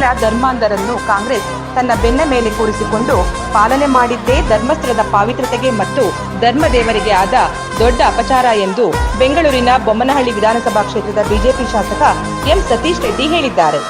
ಕೆಲ ಧರ್ಮಾಂಧರನ್ನು ಕಾಂಗ್ರೆಸ್ ತನ್ನ ಬೆನ್ನ ಮೇಲೆ ಕೂರಿಸಿಕೊಂಡು ಪಾಲನೆ ಮಾಡಿದ್ದೇ ಧರ್ಮಸ್ಥಳದ ಪಾವಿತ್ರತೆಗೆ ಮತ್ತು ಧರ್ಮದೇವರಿಗೆ ಆದ ದೊಡ್ಡ ಅಪಚಾರ ಎಂದು ಬೆಂಗಳೂರಿನ ಬೊಮ್ಮನಹಳ್ಳಿ ವಿಧಾನಸಭಾ ಕ್ಷೇತ್ರದ ಬಿಜೆಪಿ ಶಾಸಕ ಎಂ ಸತೀಶ್ ರೆಡ್ಡಿ ಹೇಳಿದ್ದಾರೆ.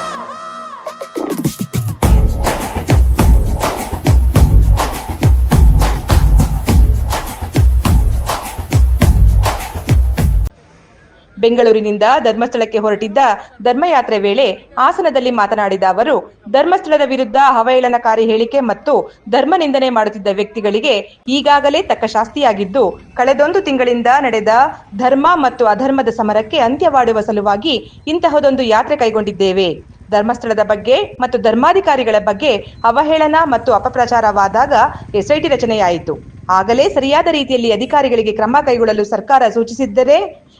ಬೆಂಗಳೂರಿನಿಂದ ಧರ್ಮಸ್ಥಳಕ್ಕೆ ಹೊರಟಿದ್ದ ಧರ್ಮಯಾತ್ರೆ ವೇಳೆ ಹಾಸನದಲ್ಲಿ ಮಾತನಾಡಿದ ಅವರು, ಧರ್ಮಸ್ಥಳದ ವಿರುದ್ಧ ಅವಹೇಳನಕಾರಿ ಹೇಳಿಕೆ ಮತ್ತು ಧರ್ಮ ನಿಂದನೆ ಮಾಡುತ್ತಿದ್ದ ವ್ಯಕ್ತಿಗಳಿಗೆ ಈಗಾಗಲೇ ತಕ್ಕ ಶಾಸ್ತಿಯಾಗಿದ್ದು, ಕಳೆದೊಂದು ತಿಂಗಳಿಂದ ನಡೆದ ಧರ್ಮ ಮತ್ತು ಅಧರ್ಮದ ಸಮರಕ್ಕೆ ಅಂತ್ಯವಾಡುವ ಸಲುವಾಗಿ ಇಂತಹದೊಂದು ಯಾತ್ರೆ ಕೈಗೊಂಡಿದ್ದೇವೆ. ಧರ್ಮಸ್ಥಳದ ಬಗ್ಗೆ ಮತ್ತು ಧರ್ಮಾಧಿಕಾರಿಗಳ ಬಗ್ಗೆ ಅವಹೇಳನ ಮತ್ತು ಅಪಪ್ರಚಾರವಾದಾಗ ಎಸ್ಐಟಿ ರಚನೆಯಾಯಿತು. ಆಗಲೇ ಸರಿಯಾದ ರೀತಿಯಲ್ಲಿ ಅಧಿಕಾರಿಗಳಿಗೆ ಕ್ರಮ ಕೈಗೊಳ್ಳಲು ಸರ್ಕಾರ ಸೂಚಿಸಿದ್ದರೆ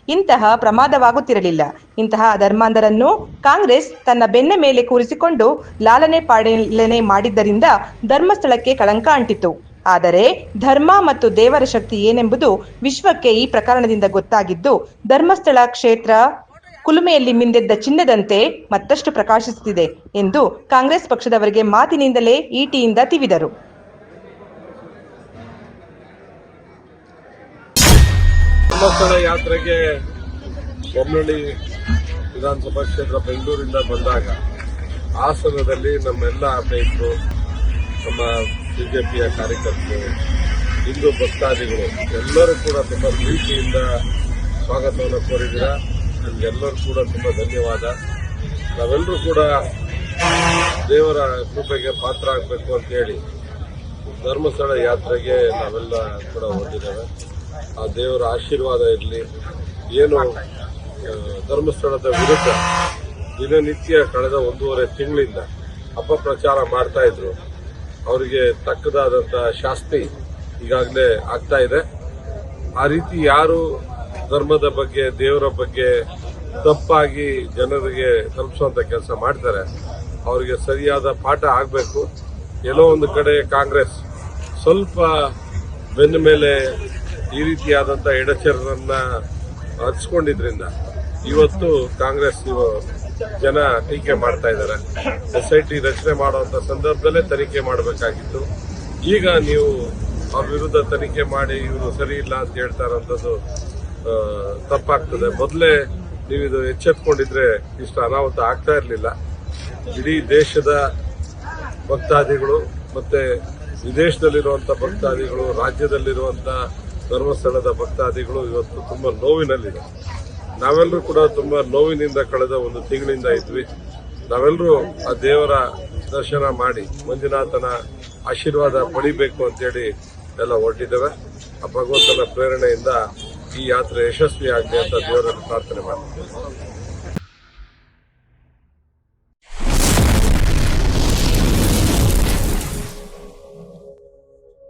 ಇಂತಹ ಪ್ರಮಾದವಾಗುತ್ತಿರಲಿಲ್ಲ. ಇಂತಹ ಧರ್ಮಾಂಧರನ್ನು ಕಾಂಗ್ರೆಸ್ ತನ್ನ ಬೆನ್ನ ಮೇಲೆ ಕೂರಿಸಿಕೊಂಡು ಲಾಲನೆ ಪಾಲನೆ ಮಾಡಿದ್ದರಿಂದ ಧರ್ಮಸ್ಥಳಕ್ಕೆ ಕಳಂಕ ಅಂಟಿತು ಆದರೆ ಧರ್ಮ ಮತ್ತು ದೇವರ ಶಕ್ತಿ ಏನೆಂಬುದು ವಿಶ್ವಕ್ಕೆ ಈ ಪ್ರಕರಣದಿಂದ ಗೊತ್ತಾಗಿದ್ದು, ಧರ್ಮಸ್ಥಳ ಕ್ಷೇತ್ರ ಕುಲುಮೆಯಲ್ಲಿ ಮಿಂದೆದ್ದ ಚಿನ್ನದಂತೆ ಮತ್ತಷ್ಟು ಪ್ರಕಾಶಿಸುತ್ತಿದೆ ಎಂದು ಕಾಂಗ್ರೆಸ್ ಪಕ್ಷದವರಿಗೆ ಮಾತಿನಿಂದಲೇ ಈಟಿಯಿಂದ ತಿವಿದರು. ಧರ್ಮಸ್ಥಳ ಯಾತ್ರೆಗೆ ಬೊಮ್ಮಳ್ಳಿ ವಿಧಾನಸಭಾ ಕ್ಷೇತ್ರ ಬೆಂಗಳೂರಿಂದ ಬಂದಾಗ ಹಾಸನದಲ್ಲಿ ನಮ್ಮೆಲ್ಲ ಅಭ್ಯರ್ಥಿಗಳು ನಮ್ಮ ಬಿಜೆಪಿಯ ಕಾರ್ಯಕರ್ತರು, ಹಿಂದೂ ಭಕ್ತಾದಿಗಳು, ಎಲ್ಲರೂ ಕೂಡ ತುಂಬ ಪ್ರೀತಿಯಿಂದ ಸ್ವಾಗತವನ್ನು ಕೋರಿದ್ದೀರ. ನಿಮ್ಗೆಲ್ಲರೂ ಕೂಡ ತುಂಬ ಧನ್ಯವಾದ. ನಾವೆಲ್ಲರೂ ಕೂಡ ದೇವರ ಕೃಪೆಗೆ ಪಾತ್ರ ಆಗಬೇಕು ಅಂತೇಳಿ ಧರ್ಮಸ್ಥಳ ಯಾತ್ರೆಗೆ ನಾವೆಲ್ಲ ಕೂಡ ಹೊರಟಿದ್ದೇವೆ ಆ ದೇವರ ಆಶೀರ್ವಾದ ಇರಲಿ. ಏನು ಧರ್ಮಸ್ಥಳದ ವಿರುದ್ಧ ದಿನನಿತ್ಯ ಕಳೆದ ಒಂದೂವರೆ ತಿಂಗಳಿಂದ ಅಪಪ್ರಚಾರ ಮಾಡ್ತಾ ಇದ್ರು. ಅವರಿಗೆ ತಕ್ಕದಾದಂಥ ಶಾಸ್ತಿ ಈಗಾಗಲೇ ಆಗ್ತಾ ಇದೆ. ಆ ರೀತಿ ಯಾರು ಧರ್ಮದ ಬಗ್ಗೆ, ದೇವರ ಬಗ್ಗೆ ತಪ್ಪಾಗಿ ಜನರಿಗೆ ತಲುಪಿಸುವಂತ ಕೆಲಸ ಮಾಡ್ತಾರೆ, ಅವರಿಗೆ ಸರಿಯಾದ ಪಾಠ ಆಗಬೇಕು. ಎಲ್ಲೋ ಒಂದು ಕಡೆ ಕಾಂಗ್ರೆಸ್ ಸ್ವಲ್ಪ ಬೆನ್ನ ಮೇಲೆ ಈ ರೀತಿಯಾದಂಥ ಎಡಚರನ್ನ ಹಚ್ಕೊಂಡಿದ್ರಿಂದ ಇವತ್ತು ಕಾಂಗ್ರೆಸ್ ಜನ ಟೀಕೆ ಮಾಡ್ತಾ ಇದ್ದಾರೆ. ಎಸ್ ಐ ಟಿ ರಚನೆ ಮಾಡುವಂತ ಸಂದರ್ಭದಲ್ಲೇ ತನಿಖೆ ಮಾಡಬೇಕಾಗಿತ್ತು. ಈಗ ನೀವು ಅವ್ರ ವಿರುದ್ಧ ತನಿಖೆ ಮಾಡಿ ಇವರು ಸರಿ ಇಲ್ಲ ಅಂತ ಹೇಳ್ತಾ ಇರೋಂಥದ್ದು ತಪ್ಪಾಗ್ತದೆ. ಮೊದಲೇ ನೀವು ಇದು ಎಚ್ಚೆತ್ಕೊಂಡಿದ್ರೆ ಇಷ್ಟು ಅನಾಹುತ ಆಗ್ತಾ ಇರಲಿಲ್ಲ. ಇಡೀ ದೇಶದ ಭಕ್ತಾದಿಗಳು ಮತ್ತೆ ವಿದೇಶದಲ್ಲಿರುವಂತ ಭಕ್ತಾದಿಗಳು, ರಾಜ್ಯದಲ್ಲಿರುವಂತ ಧರ್ಮಸ್ಥಳದ ಭಕ್ತಾದಿಗಳು ಇವತ್ತು ತುಂಬ ನೋವಿನಲ್ಲಿದೆ ನಾವೆಲ್ಲರೂ ಕೂಡ ತುಂಬ ನೋವಿನಿಂದ ಕಳೆದ ಒಂದು ತಿಂಗಳಿಂದ ಇದ್ವಿ. ನಾವೆಲ್ಲರೂ ಆ ದೇವರ ದರ್ಶನ ಮಾಡಿ ಮಂಜುನಾಥನ ಆಶೀರ್ವಾದ ಪಡಿಬೇಕು ಅಂತೇಳಿ ಎಲ್ಲ ಹೊರಟಿದ್ದೇವೆ. ಆ ಭಗವಂತನ ಪ್ರೇರಣೆಯಿಂದ ಈ ಯಾತ್ರೆ ಯಶಸ್ವಿ ಆಗಲಿ ಅಂತ ದೇವರನ್ನು ಪ್ರಾರ್ಥನೆ ಮಾಡ್ತೀವಿ.